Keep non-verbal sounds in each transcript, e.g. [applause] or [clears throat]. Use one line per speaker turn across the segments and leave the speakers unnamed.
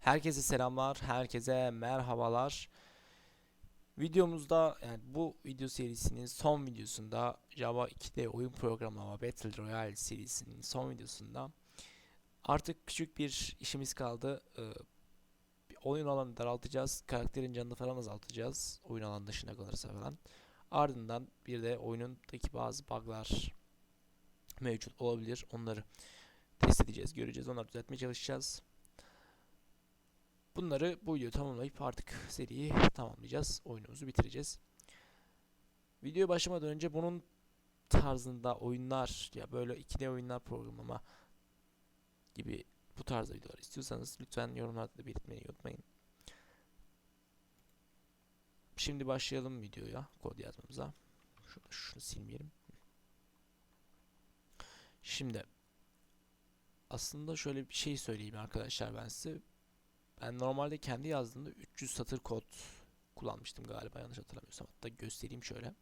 Herkese selamlar, herkese merhabalar. Videomuzda yani bu video serisinin son videosunda Java 2'de oyun programlama Battle Royale serisinin son videosunda artık küçük bir işimiz kaldı. Ee, oyun alanını daraltacağız, karakterin canını falan azaltacağız. Oyun alanı dışına kalırsa falan. Ardından bir de oyunundaki bazı bug'lar mevcut olabilir. Onları test edeceğiz, göreceğiz. Onları düzeltmeye çalışacağız. Bunları bu videoyu tamamlayıp artık seriyi tamamlayacağız. Oyunumuzu bitireceğiz. Videoya başlamadan önce bunun tarzında oyunlar ya böyle 2D oyunlar programlama gibi bu tarzda videolar istiyorsanız lütfen yorumlarda da belirtmeyi unutmayın. Şimdi başlayalım videoya, kod yazmamıza. Şurada şunu silmeyelim. Şimdi aslında şöyle bir şey söyleyeyim arkadaşlar ben size. Ben normalde kendi yazdığımda 300 satır kod kullanmıştım galiba yanlış hatırlamıyorsam. Hatta göstereyim şöyle.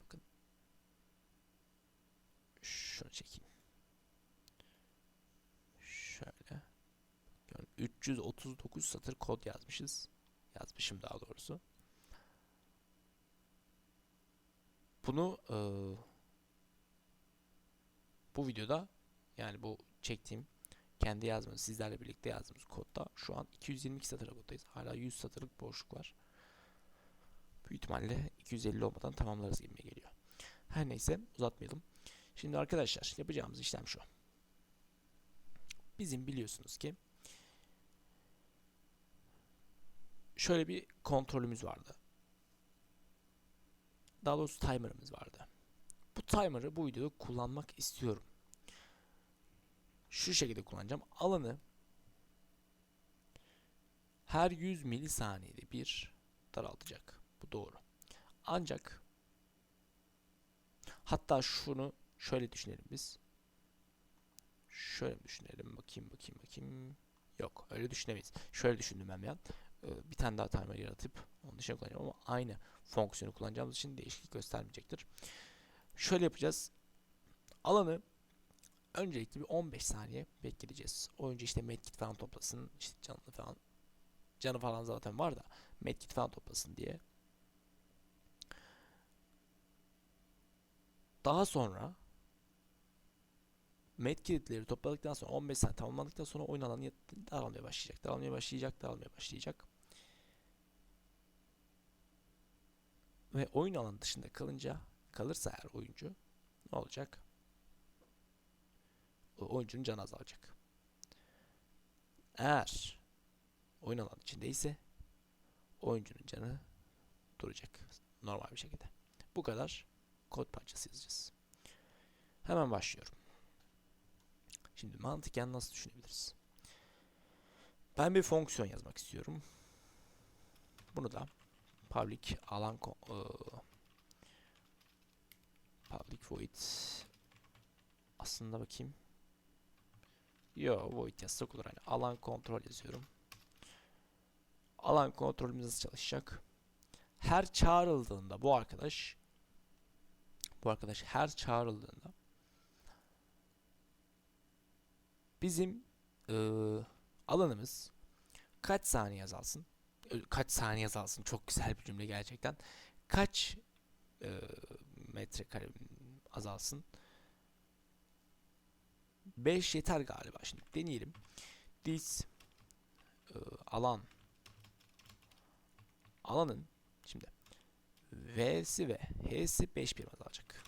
Bakın. Şunu çekeyim. Şöyle. Bakın 339 satır kod yazmışız. Yazmışım daha doğrusu. Bunu eee, bu videoda yani bu çektiğim kendi yazmanız, sizlerle birlikte yazdığımız kodda şu an 222 satır koddayız. Hala 100 satırlık boşluk var. Büyük ihtimalle 250 olmadan tamamlarız gibime geliyor. Her neyse uzatmayalım. Şimdi arkadaşlar yapacağımız işlem şu. Bizim biliyorsunuz ki şöyle bir kontrolümüz vardı. Daha doğrusu timer'ımız vardı. Bu timer'ı bu videoda kullanmak istiyorum şu şekilde kullanacağım. Alanı her 100 milisaniyede bir daraltacak. Bu doğru. Ancak hatta şunu şöyle düşünelim biz. Şöyle düşünelim? Bakayım bakayım bakayım. Yok öyle düşünemeyiz. Şöyle düşündüm ben bir an. Ee, Bir tane daha timer yaratıp onun dışına kullanacağım ama aynı fonksiyonu kullanacağımız için değişiklik göstermeyecektir. Şöyle yapacağız. Alanı öncelikle bir 15 saniye bekleyeceğiz. Oyuncu işte medkit falan toplasın, işte canını falan canı falan zaten var da medkit falan toplasın diye. Daha sonra medkitleri topladıktan sonra 15 saniye tamamladıktan sonra oyun alanı daralmaya başlayacak. Daralmaya başlayacak, daralmaya başlayacak. Ve oyun alanı dışında kalınca kalırsa eğer oyuncu ne olacak? Oyuncunun canı azalacak. Eğer oyun alanı içindeyse oyuncunun canı duracak normal bir şekilde. Bu kadar kod parçası yazacağız. Hemen başlıyorum. Şimdi mantıken nasıl düşünebiliriz? Ben bir fonksiyon yazmak istiyorum. Bunu da public alan ıı, public void aslında bakayım Yo void yazsak olur. Yani alan kontrol yazıyorum. Alan kontrolümüz nasıl çalışacak? Her çağrıldığında bu arkadaş bu arkadaş her çağrıldığında bizim ıı, alanımız kaç saniye azalsın? Kaç saniye azalsın? Çok güzel bir cümle gerçekten. Kaç ıı, metrekare azalsın? 5 yeter galiba. Şimdi deneyelim. This e, alan alanın şimdi V'si ve H'si 5 birim azalacak.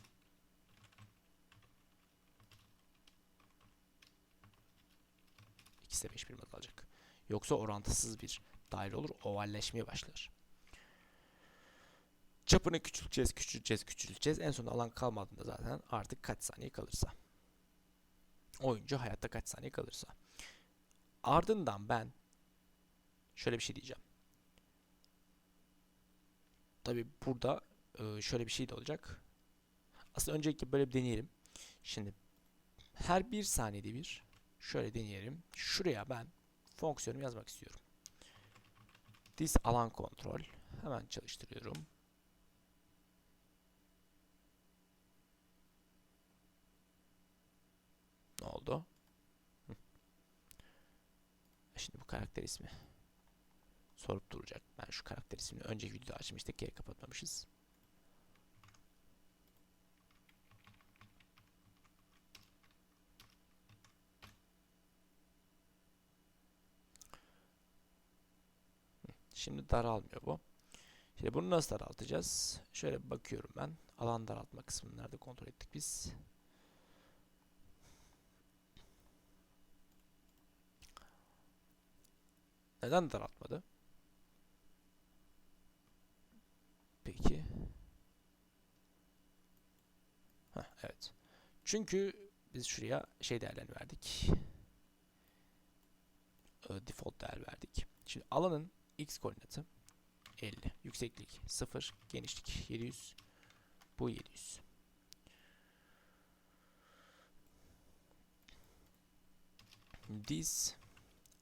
İkisi de 5 birim azalacak. Yoksa orantısız bir daire olur. Ovalleşmeye başlar. Çapını küçülteceğiz, küçülteceğiz, küçülteceğiz. En son alan kalmadığında zaten artık kaç saniye kalırsa oyuncu hayatta kaç saniye kalırsa. Ardından ben şöyle bir şey diyeceğim. Tabi burada e, şöyle bir şey de olacak. Aslında öncelikle böyle bir deneyelim. Şimdi her bir saniyede bir şöyle deneyelim. Şuraya ben fonksiyonumu yazmak istiyorum. This alan kontrol. Hemen çalıştırıyorum. Ne oldu? şimdi bu karakter ismi? Sorup duracak. Ben şu karakter ismini önce videoda açmıştık geri kapatmamışız. Şimdi daralmıyor bu. Şimdi bunu nasıl daraltacağız? Şöyle bakıyorum ben. Alan daraltma kısmını nerede kontrol ettik biz? Neden daraltmadı? Peki. Heh, evet. Çünkü biz şuraya şey değerlerini verdik. Default değer verdik. Şimdi alanın x koordinatı 50. Yükseklik 0. Genişlik 700. Bu 700. This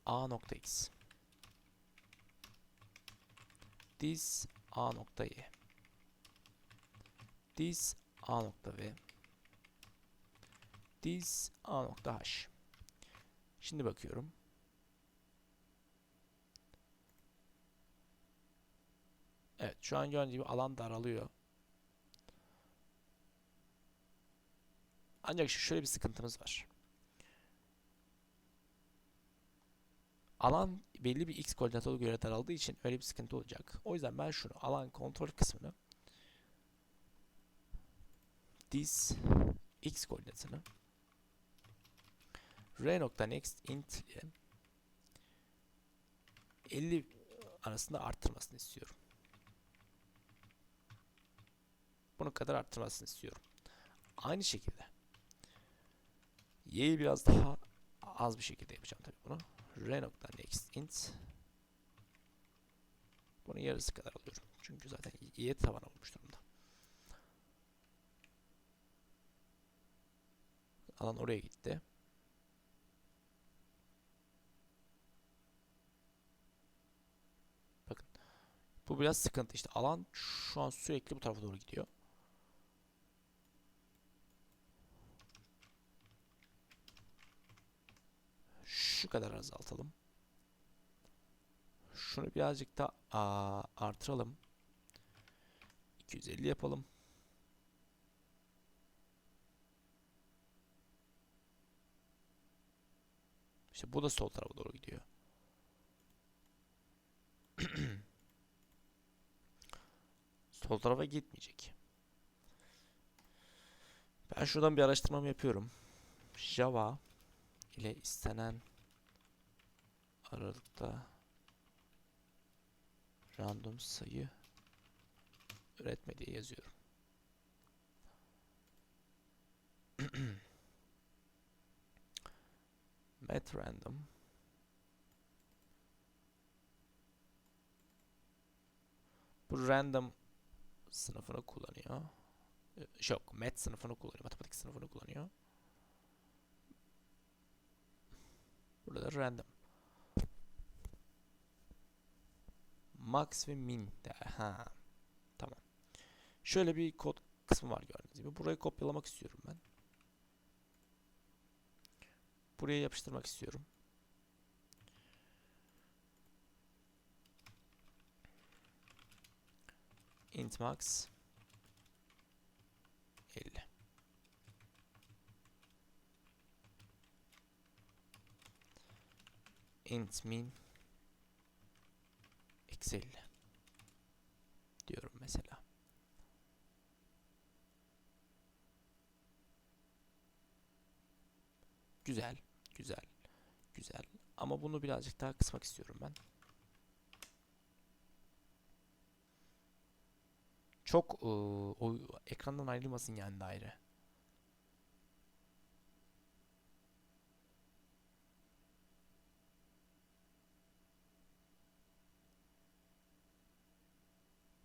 a nokta x. This a nokta y. This a nokta v. This a nokta h. Şimdi bakıyorum. Evet şu an gördüğünüz gibi alan daralıyor. Ancak şöyle bir sıkıntımız var. Alan belli bir x koordinata göre daraldığı için öyle bir sıkıntı olacak. O yüzden ben şunu alan kontrol kısmını this x koordinatını r nokta next int ile 50 arasında arttırmasını istiyorum. Bunu kadar arttırmasını istiyorum. Aynı şekilde y'yi biraz daha az bir şekilde yapacağım tabii bunu. R nokta next int bunun yarısı kadar alıyorum. Çünkü zaten y tavan olmuş durumda. Alan oraya gitti. Bakın. Bu biraz sıkıntı. İşte alan şu an sürekli bu tarafa doğru gidiyor. Şu kadar azaltalım. Şunu birazcık da artıralım. 250 yapalım. İşte bu da sol tarafa doğru gidiyor. [clears throat] Sol tarafa gitmeyecek. Ben şuradan bir araştırmamı yapıyorum. Java ile istenen aralıkta random sayı üretme diye yazıyorum. [clears throat] Met random Bu random sınıfını kullanıyor. Ee, Yok, met sınıfını kullanıyor. Matematik sınıfını kullanıyor. Burada da random. Max ve min değer. Ha. Tamam. Şöyle bir kod kısmı var gördüğünüz gibi. Burayı kopyalamak istiyorum ben. Buraya yapıştırmak istiyorum. int max 50. int min eksi 50 diyorum mesela. Güzel, güzel, güzel. Ama bunu birazcık daha kısmak istiyorum ben. Çok ıı, o ekrandan ayrılmasın yani daire.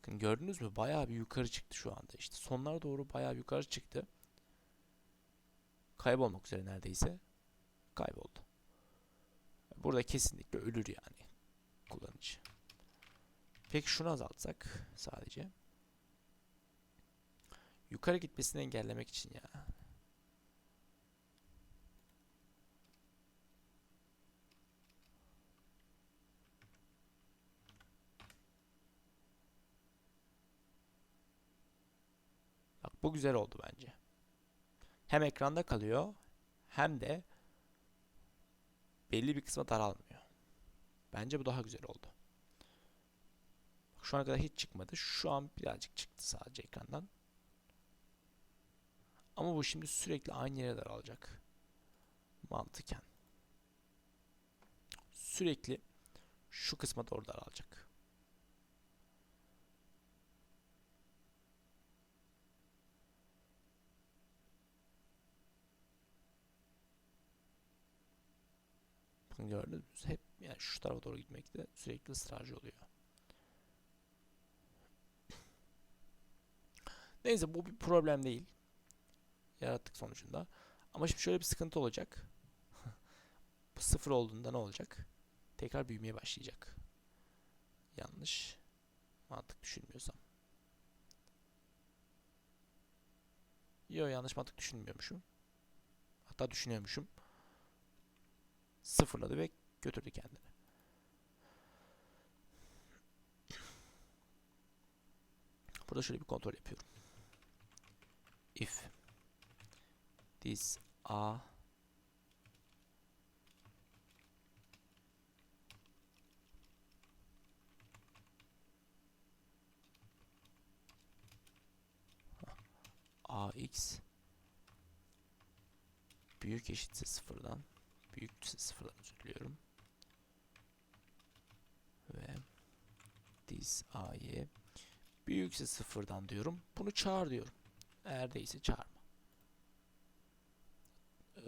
Bakın gördünüz mü? Bayağı bir yukarı çıktı şu anda. İşte sonlara doğru bayağı bir yukarı çıktı. Kaybolmak üzere neredeyse. Kayboldu. Burada kesinlikle ölür yani kullanıcı. Peki şunu azaltsak sadece. Yukarı gitmesini engellemek için ya. Bu güzel oldu bence. Hem ekranda kalıyor hem de belli bir kısma daralmıyor. Bence bu daha güzel oldu. Şu ana kadar hiç çıkmadı. Şu an birazcık çıktı sadece ekrandan. Ama bu şimdi sürekli aynı yere daralacak. Mantıken. Sürekli şu kısma doğru daralacak. Bakın gördünüz? Hep yani şu tarafa doğru gitmekte sürekli ısrarcı oluyor. [clears throat] Neyse bu bir problem değil. Yarattık sonucunda. Ama şimdi şöyle bir sıkıntı olacak. [laughs] bu sıfır olduğunda ne olacak? Tekrar büyümeye başlayacak. Yanlış. Mantık düşünmüyorsam. Yo yanlış mantık düşünmüyormuşum. Hatta düşünüyormuşum. Sıfırladı ve götürdü kendini. Burada şöyle bir kontrol yapıyorum. If this a ax büyük eşitse sıfırdan büyükse sıfırdan özür diliyorum. Ve this a'yı büyükse sıfırdan diyorum. Bunu çağır diyorum. Eğer değilse çağırma. Ee,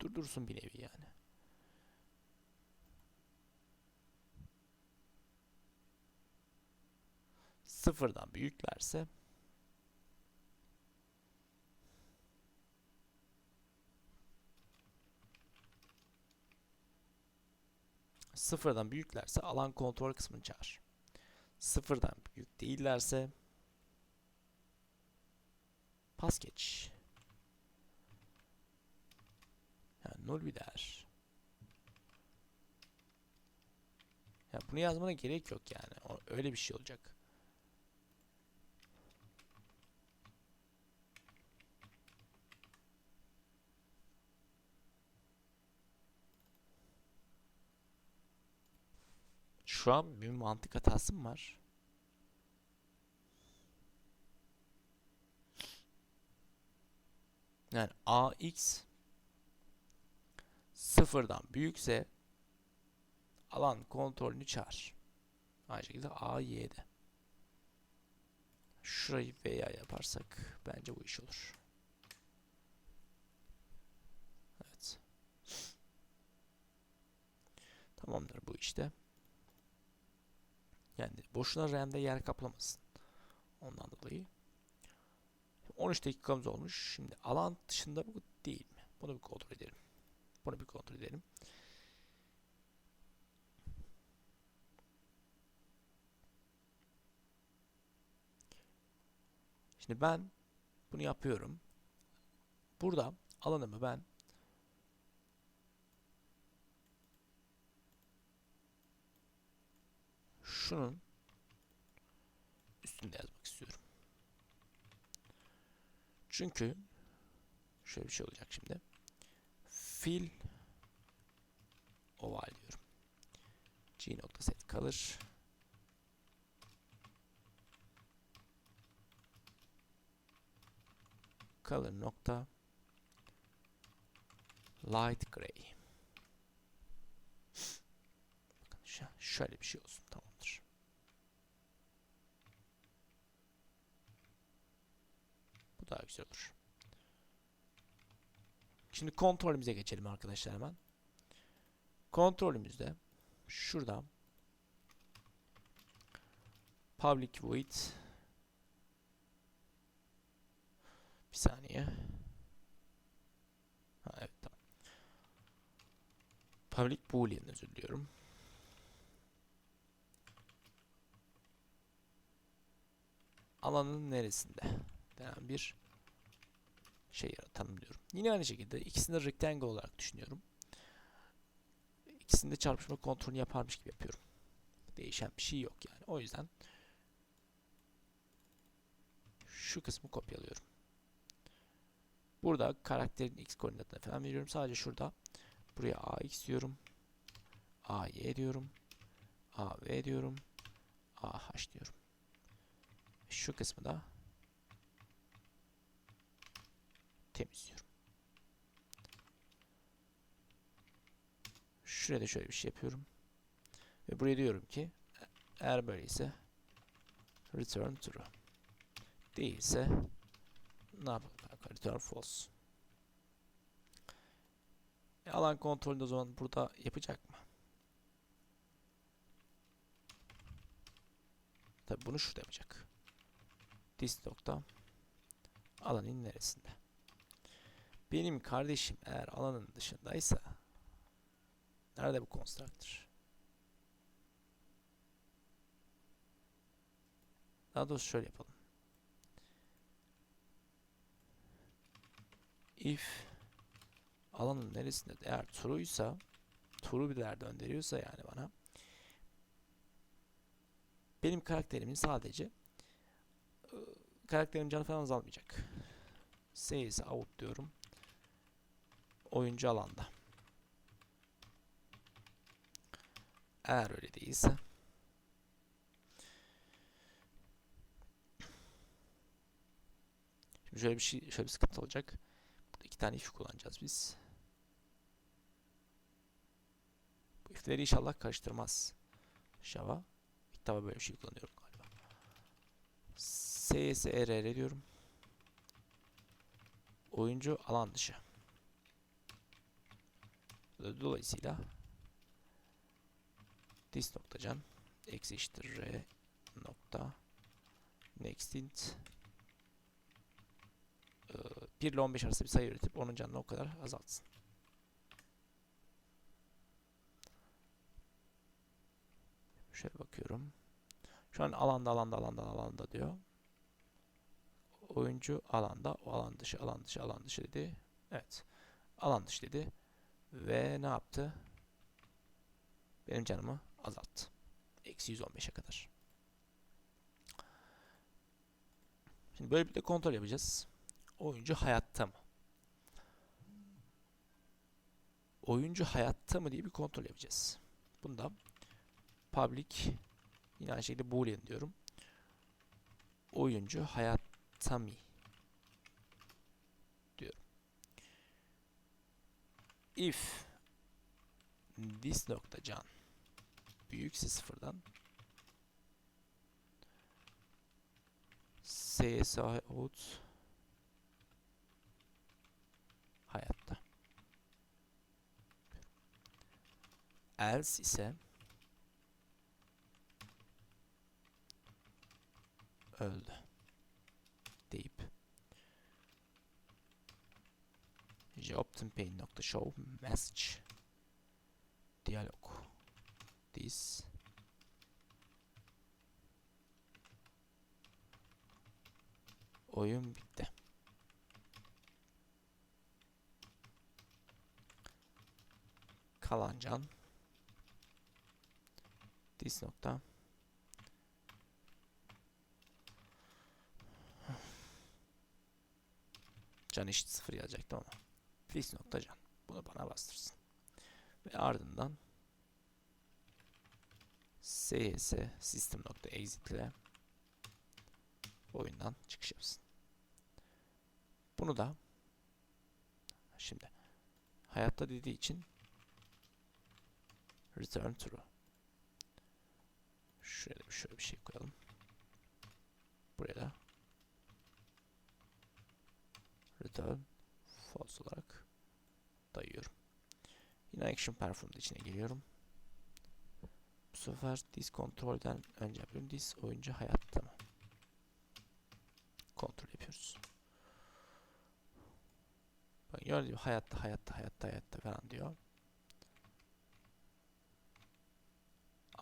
durdursun bir nevi yani. Sıfırdan büyüklerse sıfırdan büyüklerse alan kontrol kısmını çağır. Sıfırdan büyük değillerse pas geç. Yani null bir değer. Ya bunu yazmana gerek yok yani. Öyle bir şey olacak. Şu an bir mantık hatası mı var? Yani ax sıfırdan büyükse alan kontrolünü çağır. Aynı şekilde a y'de. Şurayı veya yaparsak bence bu iş olur. Evet. Tamamdır bu işte. Yani boşuna RAM'de yer kaplamasın. Ondan dolayı. 13 dakikamız olmuş. Şimdi alan dışında bu değil mi? Bunu bir kontrol edelim. Bunu bir kontrol edelim. Şimdi ben bunu yapıyorum. Burada alanımı ben şunun üstünde yazmak istiyorum. Çünkü şöyle bir şey olacak şimdi. Fill oval diyorum. G nokta set kalır. Color nokta light gray. Bakın şöyle bir şey olsun tamamdır. Bu daha güzel olur. Şimdi kontrolümüze geçelim arkadaşlar hemen. Kontrolümüzde şuradan public void bir saniye. Ha, evet tamam. Public boolean özür diliyorum. Alanın neresinde? denen bir şey tanımlıyorum. Yine aynı şekilde ikisini de rectangle olarak düşünüyorum. İkisinde çarpışma kontrolünü yaparmış gibi yapıyorum. Değişen bir şey yok yani. O yüzden şu kısmı kopyalıyorum. Burada karakterin x koordinatını falan veriyorum. Sadece şurada buraya ax diyorum. ay diyorum. av diyorum. ah diyorum. Şu kısmı da temizliyorum. Şuraya da şöyle bir şey yapıyorum. Ve buraya diyorum ki eğer böyleyse return true. Değilse ne yapalım? Return false. E, alan kontrolünü o zaman burada yapacak mı? Tabi bunu şurada yapacak. This nokta alanın neresinde? Benim kardeşim eğer alanın dışındaysa nerede bu constructor? Daha doğrusu şöyle yapalım. If alanın neresinde eğer true'ysa true bir değer döndürüyorsa yani bana benim karakterimin sadece ıı, karakterim canı falan azalmayacak. Sayısı out diyorum. Oyuncu alanda. Eğer öyle değilse Şimdi şöyle bir şey, şöyle bir sıkıntı olacak. Burada iki tane if kullanacağız biz. Bu if'leri inşallah karıştırmaz. Java. İlk defa böyle bir şey kullanıyorum galiba. CSRR diyorum. Oyuncu alan dışı. Dolayısıyla this nokta can eksi eşittir r nokta next int 1 ile 15 arası bir sayı üretip onun canını o kadar azaltsın. Şöyle bakıyorum. Şu an alanda alanda alanda alanda diyor. Oyuncu alanda, o alan dışı, alan dışı, alan dışı dedi. Evet. Alan dışı dedi. Ve ne yaptı? Benim canımı azalttı. Eksi 115'e kadar. Şimdi böyle bir de kontrol yapacağız. Oyuncu hayatta mı? Oyuncu hayatta mı diye bir kontrol yapacağız. Bunda public yine aynı şekilde boolean diyorum. Oyuncu hayatta mı? diyorum. If. This nokta can. Büyükse sıfırdan. CS out hayatta. Else ise öldü jobTempane nokta show message diyalog this. Oyun bitti. kalan can. Dis nokta. Can eşit sıfır yazacaktım ama dis nokta can bunu bana bastırsın ve ardından cs system nokta exit ile oyundan çıkış yapsın bunu da şimdi hayatta dediği için Return true. Şuraya da şöyle bir şey koyalım. Buraya da return false olarak dayıyorum. Yine action perform'da içine geliyorum. Bu sefer this kontrolden önce yapıyorum. This oyuncu hayatta mı? Kontrol yapıyoruz. Bakın gördüğünüz gibi hayatta hayatta hayatta hayatta falan diyor.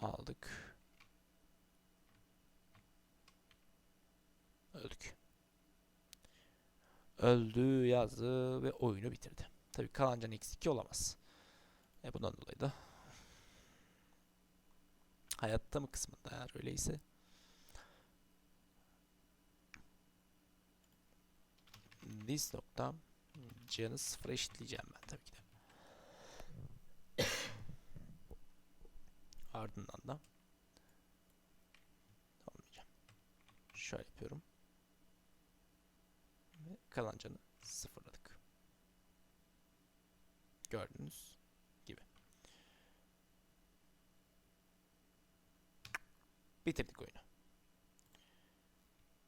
aldık. Öldük. Öldü yazdı ve oyunu bitirdi. Tabi kalan can x2 olamaz. E bundan dolayı da hayatta mı kısmında eğer öyleyse this nokta canı sıfıra eşitleyeceğim ben tabii ki de. [coughs] Ardından da. Şöyle yapıyorum. Ve kalan canı sıfırladık. Gördüğünüz gibi. Bitirdik oyunu.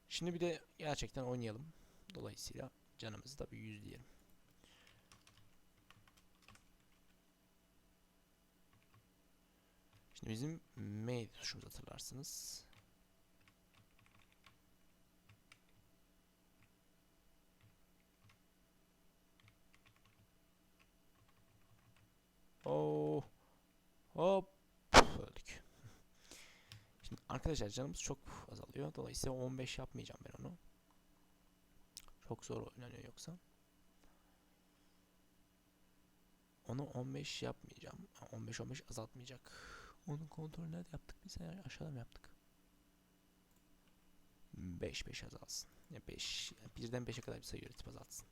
Şimdi bir de gerçekten oynayalım. Dolayısıyla canımızı da bir yüzleyelim. Şimdi bizim M tuşumuzu hatırlarsınız. Oh. Hop. Öldük. Şimdi arkadaşlar canımız çok azalıyor. Dolayısıyla 15 yapmayacağım ben onu. Çok zor oynanıyor yoksa. Onu 15 yapmayacağım. 15-15 azaltmayacak. Onun kontrolü nerede yaptık biz? Aşağıda mı yaptık? 5 5 azalsın. Ya 5 yani birden 5'e kadar bir sayı üretip azaltsın.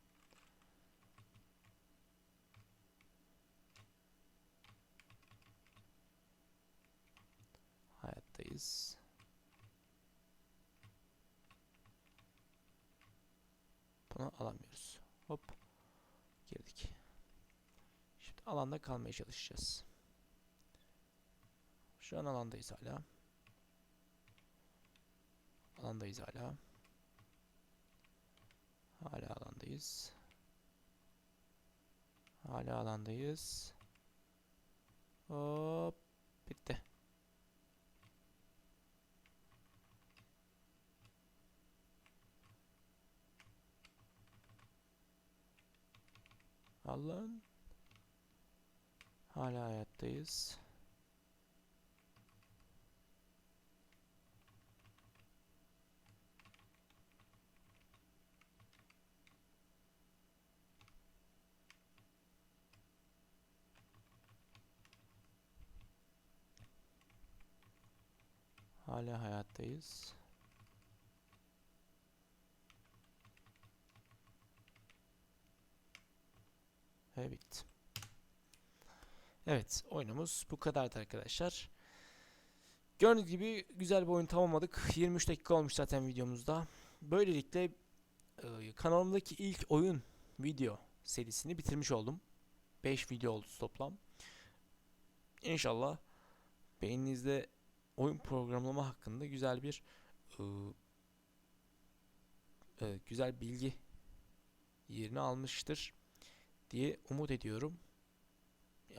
Hayattayız. Bunu alamıyoruz. Hop. Girdik. Şimdi alanda kalmaya çalışacağız. Şu an alandayız hala. Alandayız hala. Hala alandayız. Hala alandayız. Hop. Bitti. Allah'ın. Hala hayattayız. Hala hayattayız. Bitti. Evet, oyunumuz bu kadardı arkadaşlar. Gördüğünüz gibi güzel bir oyun tamamladık. 23 dakika olmuş zaten videomuzda. Böylelikle e, kanalımdaki ilk oyun video serisini bitirmiş oldum. 5 video oldu toplam. İnşallah beyninizde oyun programlama hakkında güzel bir e, e, güzel bilgi yerini almıştır diye umut ediyorum.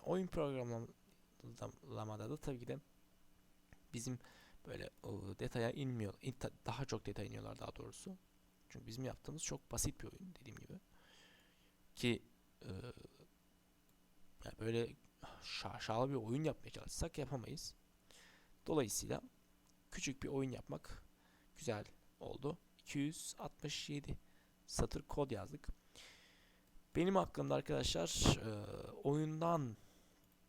Oyun programlamada da tabii ki de bizim böyle detaya inmiyor. daha çok detaya iniyorlar daha doğrusu. Çünkü bizim yaptığımız çok basit bir oyun dediğim gibi. Ki e, yani böyle şaşalı bir oyun yapmaya çalışsak yapamayız. Dolayısıyla küçük bir oyun yapmak güzel oldu. 267 satır kod yazdık. Benim aklımda arkadaşlar oyundan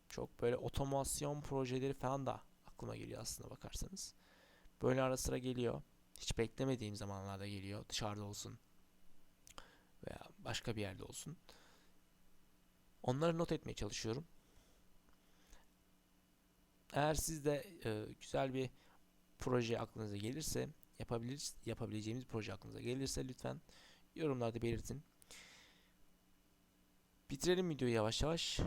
çok böyle otomasyon projeleri falan da aklıma geliyor aslında bakarsanız. Böyle ara sıra geliyor. Hiç beklemediğim zamanlarda geliyor. Dışarıda olsun veya başka bir yerde olsun. Onları not etmeye çalışıyorum. Eğer siz de e, güzel bir proje aklınıza gelirse, yapabilir yapabileceğimiz proje aklınıza gelirse lütfen yorumlarda belirtin. Bitirelim videoyu yavaş yavaş.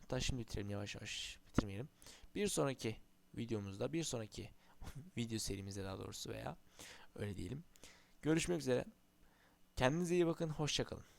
Hatta şimdi bitirelim yavaş yavaş. Bitirmeyelim. Bir sonraki videomuzda, bir sonraki [laughs] video serimizde daha doğrusu veya öyle diyelim. Görüşmek üzere. Kendinize iyi bakın. Hoşçakalın.